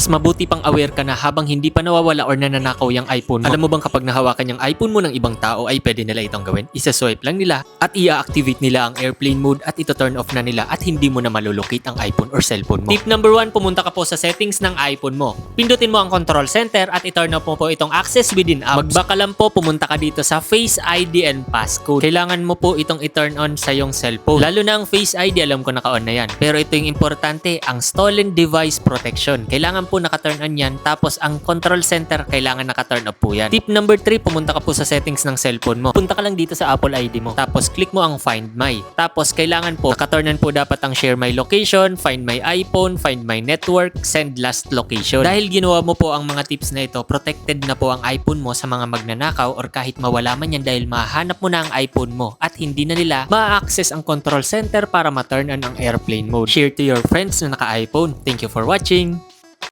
Mas mabuti pang aware ka na habang hindi pa nawawala or nananakaw yung iPhone mo. Alam mo bang kapag nahawakan yung iPhone mo ng ibang tao ay pwede nila itong gawin? Isa-swipe lang nila at i-activate nila ang airplane mode at ito turn off na nila at hindi mo na malulocate ang iPhone or cellphone mo. Tip number 1, pumunta ka po sa settings ng iPhone mo. Pindutin mo ang control center at i-turn off mo po itong access within apps. Magbaka lang po, pumunta ka dito sa Face ID and Passcode. Kailangan mo po itong i-turn on sa yung cellphone. Lalo na ang Face ID, alam ko naka-on na yan. Pero ito yung importante, ang stolen device protection. Kailangan po naka-turn on yan. Tapos ang control center, kailangan naka-turn off po yan. Tip number 3, pumunta ka po sa settings ng cellphone mo. Punta ka lang dito sa Apple ID mo. Tapos click mo ang Find My. Tapos kailangan po, naka-turn on po dapat ang Share My Location, Find My iPhone, Find My Network, Send Last Location. Dahil ginawa mo po ang mga tips na ito, protected na po ang iPhone mo sa mga magnanakaw or kahit mawala man yan dahil mahanap mo na ang iPhone mo at hindi na nila ma-access ang control center para ma-turn on ang airplane mode. Share to your friends na naka-iPhone. Thank you for watching!